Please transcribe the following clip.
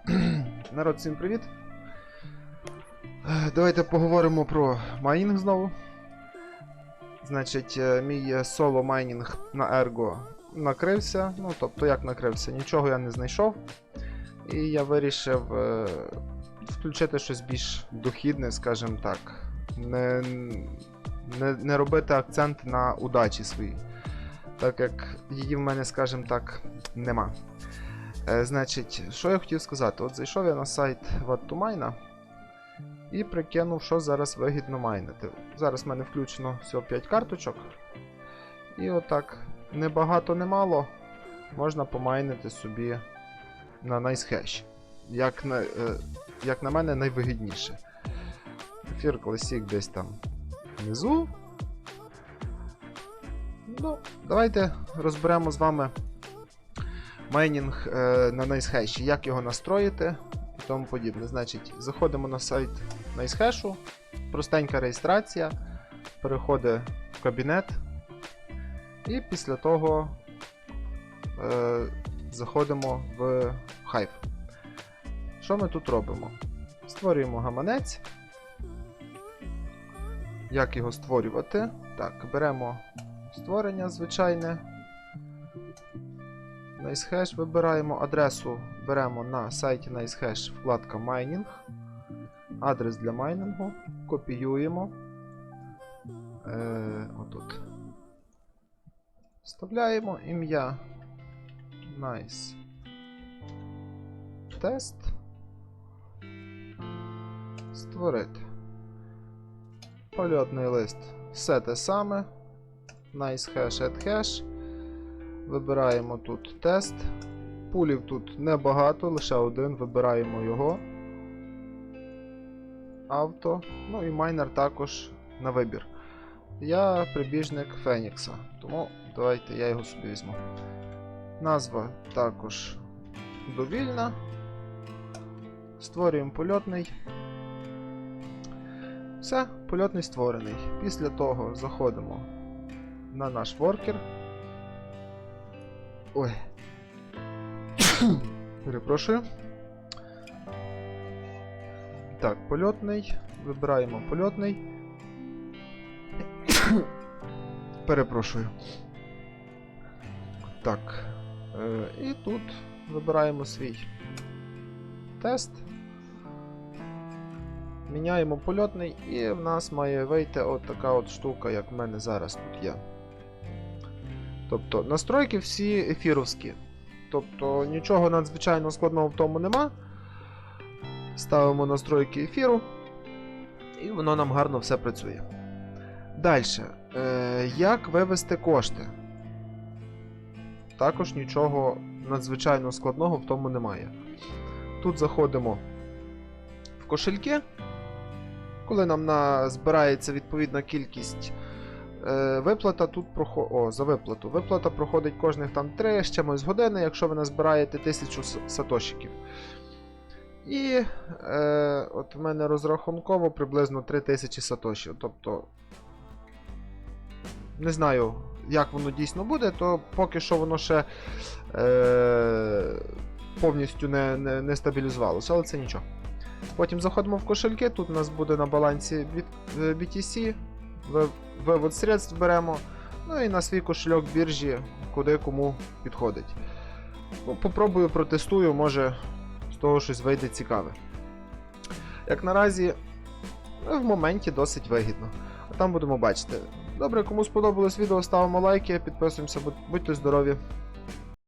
Народ, всім привіт. Е, Давайте поговоримо про майнінг знову. Значить, е, мій соло майнінг на Ergo накрився. Ну, тобто, як накрився, нічого я не знайшов. І я вирішив е, включити щось більш дохідне, скажімо так. Не, не, не робити акцент на удачі своїй. Так як її в мене, скажімо так, нема. Е, значить, що я хотів сказати? От зайшов я на сайт Watt2Mine і прикинув, що зараз вигідно майнити. Зараз в мене включено всього 5 карточок. І отак, небагато, немало, можна помайнити собі на NiceHash. Як на, е, як на мене, найвигідніше. Ефір Classic десь там внизу. Ну, давайте розберемо з вами майнінг е, на NiceHash, як його настроїти і тому подібне. Значить, заходимо на сайт NiceHash, простенька реєстрація, переходить в кабінет, і після того е, заходимо в Hive. Що ми тут робимо? Створюємо гаманець. Як його створювати? Так, беремо створення звичайне. NiceHash вибираємо адресу, беремо на сайті NiceHash вкладка Mining. Адрес для майнінгу. Копіюємо. Е, отут. Вставляємо ім'я Nice. Тест. Створити. Польотний лист. Все те саме. Add hash. Вибираємо тут тест. Пулів тут небагато, лише один, вибираємо його. Авто. Ну і майнер також на вибір. Я прибіжник Фенікса, тому давайте я його собі візьму. Назва також довільна. Створюємо польотний. Все, польотний створений. Після того заходимо на наш воркер. Ой. Перепрошую. Так, польотний. Вибираємо польотний. Перепрошую. Так. Е, і тут вибираємо свій тест. Міняємо польотний, і в нас має вийти от така от штука, як в мене зараз тут є. Тобто настройки всі ефіровські. Тобто нічого надзвичайно складного в тому нема. Ставимо настройки ефіру, і воно нам гарно все працює. Далі. Е, як вивести кошти? Також нічого надзвичайно складного в тому немає. Тут заходимо в кошельки. Коли нам на... збирається відповідна кількість Е, Виплата тут проходить. О, за виплату. Виплата проходить кожних там 3 з чимось години, якщо ви назбираєте 1000 сатошиків. І е, от в мене розрахунково приблизно 3000 сатошів. Тобто. Не знаю, як воно дійсно буде, то поки що воно ще е, повністю не, не, не стабілізувалося, але це нічого. Потім заходимо в кошельки, тут у нас буде на балансі BTC ви- вивод средств беремо, ну і на свій кошельок біржі, куди кому підходить. Попробую, протестую, може з того щось вийде цікаве. Як наразі, ну, в моменті досить вигідно. А там будемо бачити. Добре, кому сподобалось відео, ставимо лайки, підписуємося, будьте здорові.